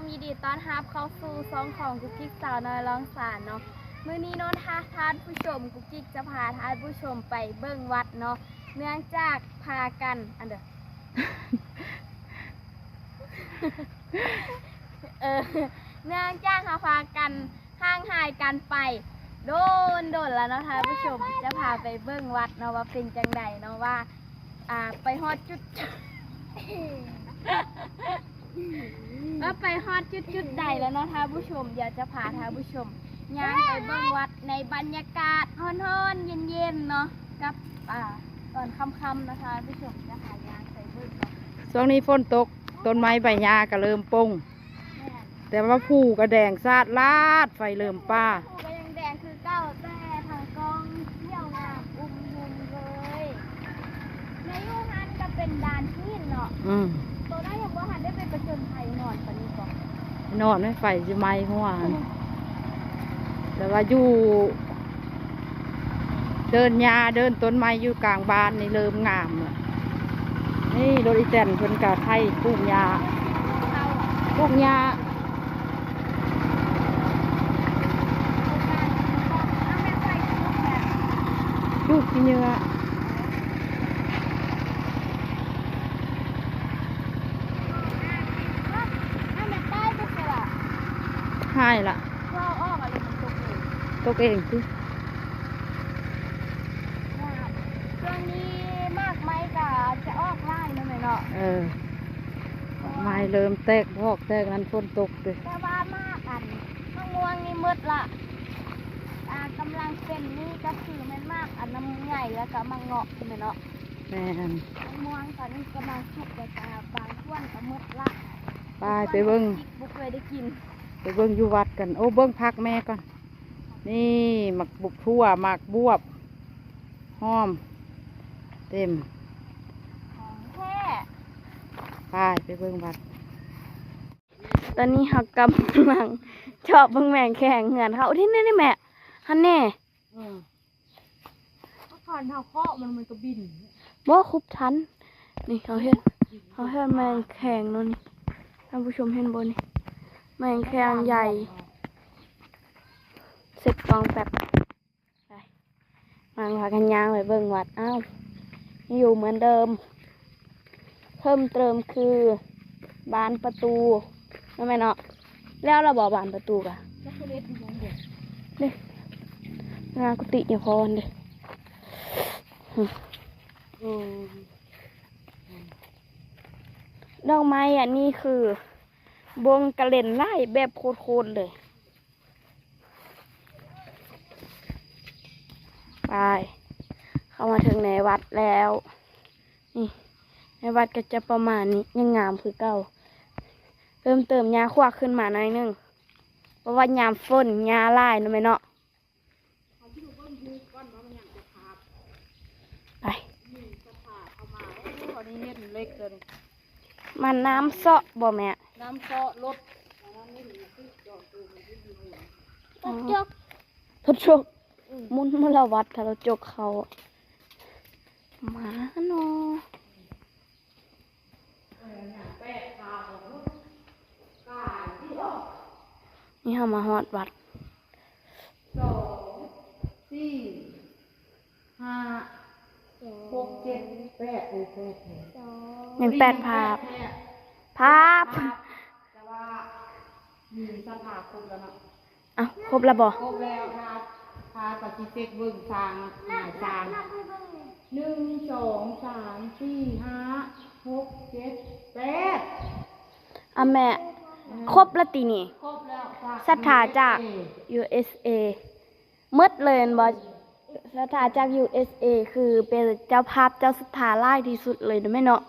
มยินดีต้อนรับเข้าสู่ซองของกุ๊กกิ๊กสาวน้อยร้องสารเนาะมื้อนี้เนาะท่าท่านผู้ชมกุ๊กกิ๊กจะพาท่านผู้ชมไปเบิ่งวัดเนาะเนื่องจากพากันอันเด้อเออเนื่องจากเราพากันห่างหายกันไปโดนโดนแล้วเนาะท่านผู้ชมจะพาไปเบิ่งวัดเนาะว่าเป็นจังใดเนาะว่า อ่าไปฮอดจุด ก็ไปฮอดจุดจุดๆใดแล้วเนาะท่านผู้ชมเดี๋ยวจะพาท่านผู้ชมย่างไปเบิ่งวัดในบรรยากาศฮ้อนๆเย็นๆเนาะกับอ่าตอนค่ำๆนะคะท่านผู้ชมจะพาย่างไปเบิ่งเนาะช่วงนี้ฝนตกต้นไม้ใบหญ้าก็เริ่มปงแม่นแต่ว่าผู้กระแดงซาดลาดไฟเริ่มป้าผู้ก็ยังแดงคือเก้าแต่ทางกองเที่ยวงามอุ้มยุงเลยในยูฮันก็เป็นดานที่เนาะ อืม ตัวได้ยังว่าหันได้ไปประจนภัยนอนปานนี้ก่อนนอนไม่ไฟจะไหม้เมื่อวานแต่ว่าอยู่ เดินหญ้าเดินต้นไม้อยู่กลางบ้านนี่เริ่มงามแล้วนี่รถอีแตนเพิ่นกะไทยปลูกหญ้าเอาปลูกหญ้าเอาแม่ไปทุกแบบปลูกที่เนื้อ เอาแม่ใต้ไปสิล่ะ ให้ละก็ออกอะไรมันตกอยู่ตกเองสิช่วงนี้มากไหมกะจะออกไล่นะแม่เนาะเออไม้เริ่มแตกพอกแตกนั้นฝนตกเลยแต่ว่ามากอันข้างง่วงนี่มืดละอ่ากำลังเป็นนี่ก็คือแม่นมากอันน้ำใหญ่แล้วก็มังเงาะใช่ไหมเนาะแม่นข้างง่วงตอนนี้กำลังสุกแต่กาบางช่วงก็มืดละไปไปเบิ้งบุกเลยได้กิน ไปเบิ้งอยู่วัดกัน โอ้เบิ้งพักแม่ก่อน นี่หมักบุกทั่วหมักบวบหอม เต็มของแท้ไปไปเบิ้งวัด ตอนนี้หักกำลังชอบเบิ่งแมงแข่งเหงือนเขาที่นี่นี่แม่ฮันแน่ผ่านเท้าเคาะมันมันก็บินบ่คุบทัน นี่เขาเห็นเขาเห็นแมงแข่งเนาะนี่ท่านผู้ชมเห็นบนนี่ แมงแข่งใหญ่สร็จกองแป๊บไปมาพากันยางไปเบิ่งวัดอ้าวอยู่เหมือนเดิม เพิ่มเติมคือบานประตูนั่นไหมเนาะแล้วเราบอกบานประตูกะเด็กงานกุฏิอย่าพรเด้เออดอกไม้อันนี้คือ บงกระเล่นไล่แบบโคตรเลย ไป เข้ามาถึงในวัดแล้ว นี่ในวัดก็จะประมาณนี้ยังงามคือเก่าเพิ่มเติมยาควักขึ้นมาหน่อยนึงเพราะว่ายามฝนยาลายนะไหมเนาะไป มันน้ำเซาะบ่แม่ น้ำเซาะรถจกทดจกมุนมลวัดถ้าเราจกเขาหมาเนาะนี่เฮามาฮอดวัด สองสี่ห้าหกเจ็ดแปดโอ้แปดแป ดยังแปดภาพ ภาพแต่ว่ามีสถาครบแล้วเนาะอะครบแล้วบ่ครบแล้วพาพาปฏิเสธเบิ่งทางหายทางหนึ่งสองสามสี่ห้าหกเจ็ดแปดอะแม่ ครบแล้วตีนี่ครบแล้วค่ะศรัทธาจาก USA หมืดเลยแม่นบ่ศรัทธาจาก USA คือเป็นเจ้าภาพเจ้าศรัทธาหลายที่สุดเลยนะแม่เนาะ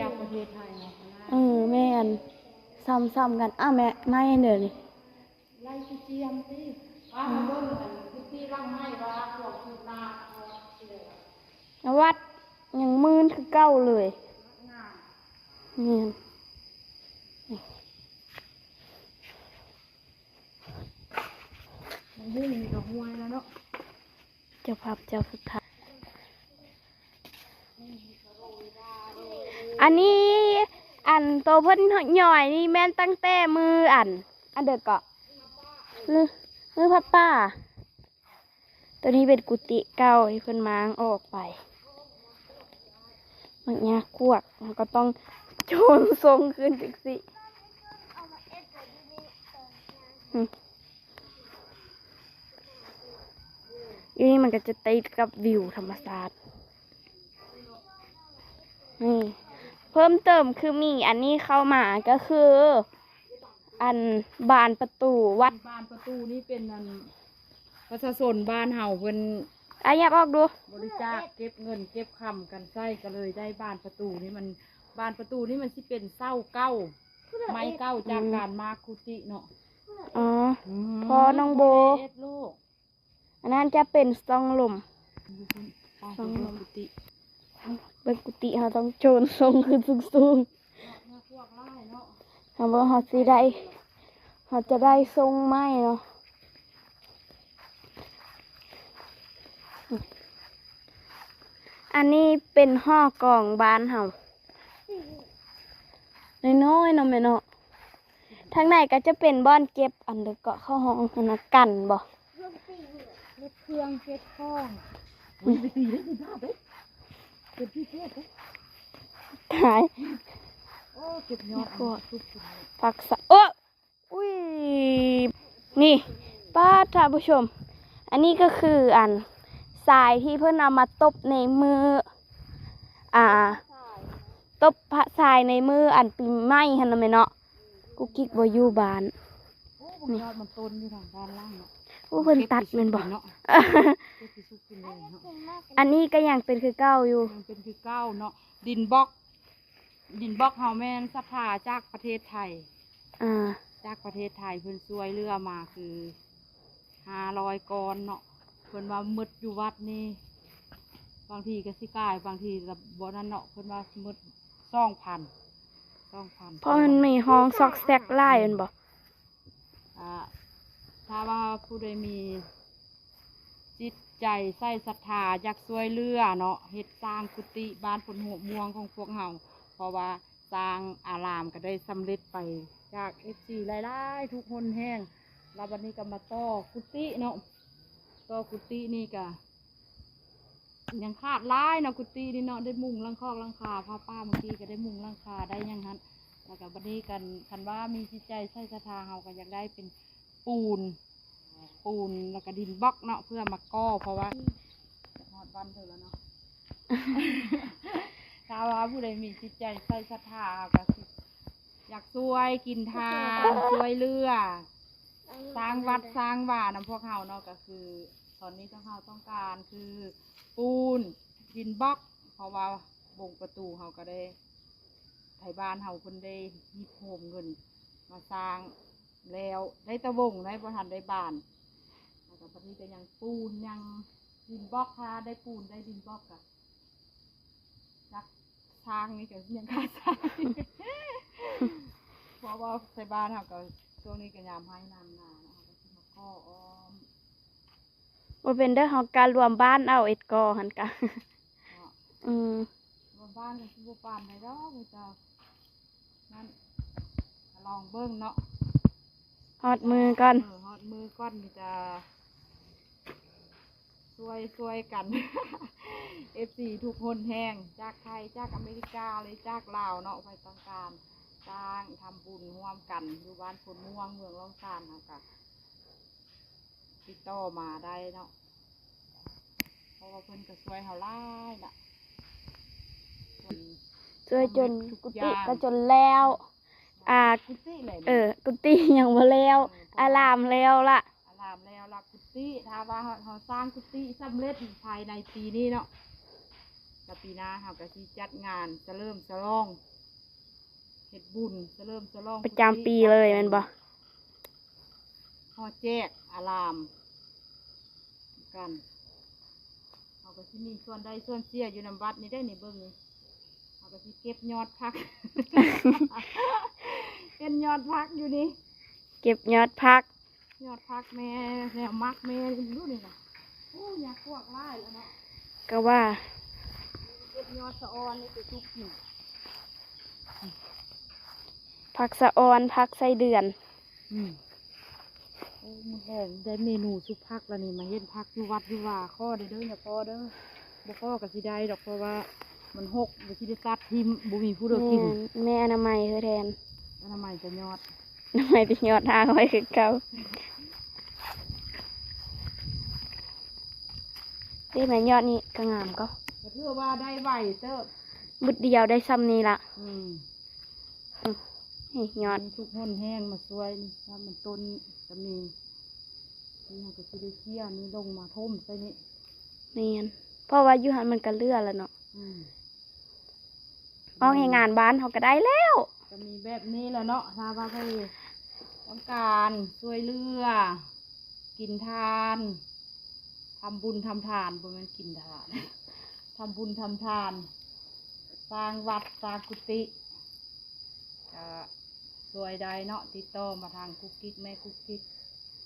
จากประเทศไทยเนาะเออแม่นซ้ำๆกันอ้าวแม่ไม่เดี๋ยวนี้ไล่ที่เจียมที่อ่าเบิ่งอันที่ร่างไม้ว่าพวกคือนาวัดยังมืนคือเก้าเลยนี่นมันหุ้มกับห้วยแล้วเนาะเจ้าภาพเจ้าสุดท้าย อันนี้อันโตเพิ่นหน่อยนี่แม่นตั้งแต่มืออัน อันเด็กเกาะมือมือพัดป้า ตัวนี้เป็นกุฏิเก่าที่เพิ่นม้างออกไป มันยากกวกมันก็ต้องโจนทรงขึ้นจังสิอืมอยู่นี่มันก็จะติดกับวิวธรรมศาสตร์นี่ เพิ่มเติมคือมีอันนี้เข้ามาก็คือ อันบานประตูวัดบ้านประตูนี่เป็นอันประชาชนบ้านเฮาเพิ่นอายับออกดู บริจาคเก็บเงินเก็บคำกันใช้ก็เลยได้บ้านประตูนี่มันบ้านประตูนี่มันสิเป็นเศร้าเก้า ไม้เก้าจากการมาคุติเนาะอ๋อมพอน้องโบเอ็ดลูกอันนั้นจะเป็นซองลมอยู่บนบ้านประตูกุฏิ เป็นกุฏิเราต้องโจนทรงขึ้นสูงมาพวกไล่เนาะๆเราบอกเราสิได้เราจะได้ทรงไม้เนาะอันนี้เป็นห่อกล่องบานเฮาน้อยๆเนาะแม่เนาะทางในก็จะเป็นบ้านเก็บอันเดอเกาะเข้าห้องอันนะกันบ่เก็บเครื่องเก็บข้อง ก็บที่เก็บเด้ขายโอ้เก็บยอดกทุกคนเลยผักสะโอ้อุ้ยนี่ป้าท่านผู้ชม อันนี้ก็คืออันทรายที่เพื่อนเอามาตบในมือ อ่า ตบพระทรายในมืออันปีไม้ฮันนะแม่เนาะกูกิกบอยู่บ้านนยอดมันต้นอยู่ทางด้านล่างเนาะ ผู้เพิ่นตัดแม่นบ่เนาะเก็บที่สุกกินเลยเนาะอันนี้ก็ยังเป็นคือเก้าอยู่ มันเป็นคือเก้าเนาะดินบล็อก ดินบล็อกเฮาแม่นสภาจากประเทศไทย อ่า จากประเทศไทยเพิ่นช่วยเรือมาคือห้าร้อยกรเนาะเพิ่นว่าหมดอยู่วัดนี่บางทีก็สิกายบางทีก็บ่นั่นเนาะเพิ่นว่าหมดสองพันสองพันเพราะมันมีห้องซอกแซกไล่แม่นบ่อ่า ถ้าว่าผู้ใดมี จิตใจใส่ศรัทธาอยากช่วยเรือเนาะเฮ็ดสร้างกุฏิบ้านผลหัวม่วงของพวกเฮาเพราะว่าสร้างอารามก็ได้สำเร็จไปจากเอฟซีหลายๆทุกคนแห้งแล้ววันนี้ก็มาต่อกุฏิเนาะต่อกุฏินี่ก็ยังขาดลายเนาะกุฏินี่เนาะได้มุงลังคอกลังคาพ่อป้าเมื่อกี้ก็ได้มุงลังคาได้ยังฮันแล้วก็บันนี้กันคันว่ามีจิตใจใส่ศรัทธาเฮาก็อยากได้เป็น ปูน ปูนแล้วก็ดินบล็อกเนาะเพื่อมาก่อเพราะว่าหอดวันเถอะแล้วเนาะถ้าว่าผู้ใดมีจิตใจใส่ศรัทธาก็สิอยากช่วยกินทานช่วยเรือสร้างวัดสร้างบ้านนะพวกเฮาเนาะก็คือ ตอนนี้ต้องเฮาต้องการคือปูนดินบล็อก เพราะว่าวงประตูเฮาก็ได้ไทยบ้านเฮาคนได้มีโฮมเงิน มาสร้าง แล้วได้ตะวงได้ประทันได้บานแล้วก็พอดีก็ยังปูนยังดินบล็อกค่ะได้ปูนได้ดินบล็อกอะจักสร้างนี่ก็ยังค่าสร้างเพราะว่าไทยบ้านเฮาก็ช่วงนี้ก็ยามให้น้ำนาเนาะก็สิมาก่ออ้อมบ่เป็นเด้อเฮาการรวมบ้านเอาเอ็ดกอหั่นกะเนาะอืมบนบ้านก็สิบ่ปานได้ดอกมีแต่นั่นก็ลองเบิ่งเนาะ ฮอดมือก่อนเออฮอดมือก้อนมีจะช่วยช่วยกัน เอฟซีทุกคนแห้งจากไทยจากอเมริกาเลยจากลาวเนาะไปต้องการสร้างทำบุญร่วมกันอยู่บ้านพนม่วงเมืองล่องซานเนาะค่ะติดต่อมาได้เนาะเพราะว่าเพิ่นก็ช่วยเฮาหลายละเพิ่น ช่วยจนทุกกุอฏิย่างก็จนแล้ว อ่ากุฏิเลยเออ กุฏิยังบ่แล้วอารามแล้วล่ะอารามแล้วล่ะกุฏิถ้าว่าเขาเขาสร้างกุฏิสำเร็จภายในปีนี้เนาะแต่ปีหน้าเขาก็สิจัดงานจะเริ่มจะลองเฮ็ดบุญจะเริ่มจะลองประจำปีเลยแมันบ่ฮอดแจกอารามกันเขาก็สิมีส่วนใดส่วนเสียอยู่นำวัดนี่ได้นี่เบิ่งนี่เขา ก็สิเก็บยอดพัก เป็นยอดพักอยู่นี่ เก็บยอดพัก ยอดพักแม่แนวมักแม่ดูนี่นะโอ้อยากพวกไล่แล้วเนาะก็ว่า เก็บยอดสะออนนี่ไปทุกกินผักสะออนผักไส้เดือน อืมโอ้มันแรงได้เมนูสุพักแล้วนี่มาเฮ็ดพักอยู่วัดอยู่ว่าข้อเด้อเด้ออย่าพอเด้อบ่พอก็สิได้ดอกเพราะว่า มันหกบ่สิได้ซัดทิมบ่มีผู้เดียวกินแม่อนามัยคือแทนแล้วทำไมจะยอดอนามัยที่ยอดทางไว้คือเก่าเด้แม่ยอดนี่ก็งามก็ก็ถือว่าได้ไหวเติบบุดเดียวได้ซ้ำนี่ละอืมนี่ยอดมีทุกห้นแห้งมาช่วยนี่ถ้ามันต้นจะมีนี่เราก็สิได้เคี่ยวนี่ลงมาท่มใส่นี่เนียนเพราะว่าอยู่หันมันก็เลื่อแล้วเนาะ อืมออกให้งานบ้านเขาก็ได้แล้วก็มีแบบนี้แหละเนาะถ้าว่าใครต้องการช่วยเหลือกินทานทำบุญทำทานบ่แม่นกินทานทำบุญทำทาน สร้างวัดสร้างกุฏิก็สวยใดเนาะติดต่อมาทางกุ๊กกิ๊กแม่กุ๊กกิ๊ก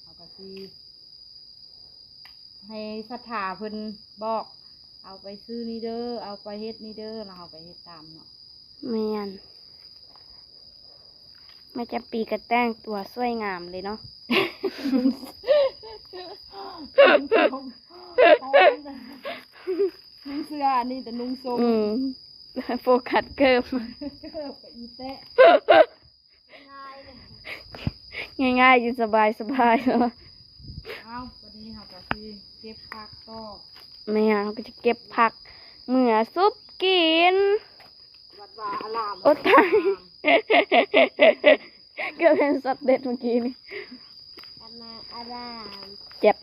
เอาก็สิให้ศรัทธาเพิ่นบอก เอาไปซื้อนี่เด้อเอาไปเฮ็ดนี่เด้อแล้วเอาไปเฮ็ดตามเนาะ แมนไม่จะปีกระแต่งตัวสวยงามเลยเนาะ นุ่งเสื้ออันนี้แต่นุ่งทรงอืมโฟกัสเกิมเกิบกับอีแตะง่ายๆอยู่สบายสบายๆเนาะเอาวันนี้เราก็สิเก็บผักต่อแม่เราก็จะเก็บผักเมื่อซุปกิน วัดว่าอารามโอ้ตายเก็เป็นสัตว์เด็ดเมื่อกี้นี่อันนาอารามเจ็บ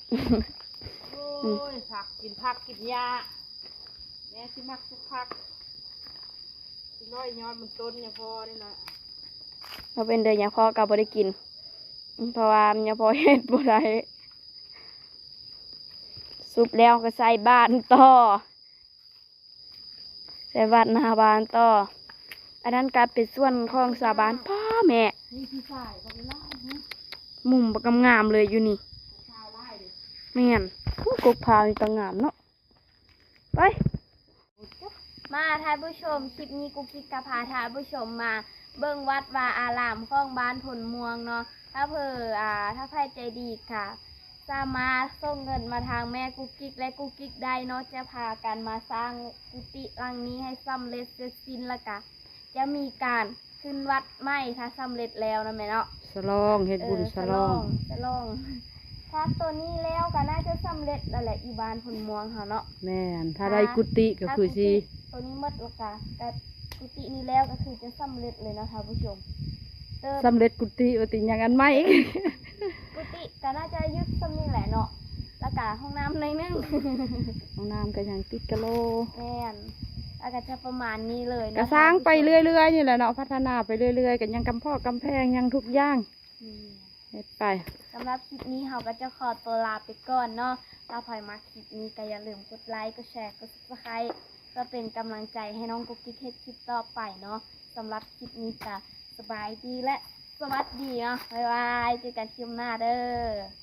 โอ้ยผักกินผักกินยาแม่สิมักทุกผักสิร้อยยอดมันต้นเนี่ยพอนี่นะเราเป็นเดือนยังพ่อกับ่ได้กิน เพราะว่ามันยังพอเฮ็ดบ่ได้ซุปแล้วก็ใส่บ้านต่อ ใส่บ้านาบานต่อ อันนั้นกลายเป็นส่วนของสาบานพ่อแม่นี่พี่ชายเขาไปไล่นะมุมบกงามเลยอยู่นี่เด็แม่นผู้กกพาวนี่ก็งามเนาะไป มาท่านผู้ชมคลิปนี้กุ๊กกิ๊กกะพาท่านผู้ชมมา เบิ่งวัดวาอารามของบ้านผลม่วงเนาะถ้าเพออ่าถ้าใครใจดีค่ะ สามารถส่งเงินมาทางแม่กุ๊กกิ๊กและกุ๊กกิ๊กได้เนาะจะพากันมาสร้างกุฏิหลังนี้ให้สำเร็จเสร็จสิ้นและกะ จะมีการขึ้นวัดใหม่ถ้าสำเร็จแล้วนะแม่เนาะสลองเฮ็ดบุญสลองสลองถ้าตัวนี้แล้วก็น่าจะสำเร็จแล้วแหละอีบานผลม่วงเขาเนาะแม่นถ้าได้กุฏิก็คือสิตัวนี้หมดแล้วก็แต่กุฏินี้แล้วก็คือจะสำเร็จเลยนะคะผู้ชมเติมสำเร็จกุฏิอุติอย่างอันไหม กุฏิก็น่าจะยึดสำนี่แหละเนาะแล้วก็ห้องน้ำในอยนึง ห้องน้ำก็ยังติดกะโลแม่นแล้วก็จะประมาณนี้เลยนะคะก็สร้างไปเรื่อยๆนี่แหละเนาะพัฒนาไปเรื่อยๆกันยังกำพ่อกำแพงยังทุกอย่างอืมเฮ็ดไปสำหรับคลิปนี้เราก็จะขอตัวลาไปก่อนเนาะถ้าใครมาคลิปนี้ก็อย่าลืมกดไลค์ กดแชร์ กด subscribe เพื่อเป็นกำลังใจให้น้องกุ๊กกิ๊กเฮ็ดคลิปต่อไปเนาะสำหรับคลิปนี้ก็สบายดีและ สวัสดีเนาะบ๊ายบายเจอกันคลิปหน้าเด้อ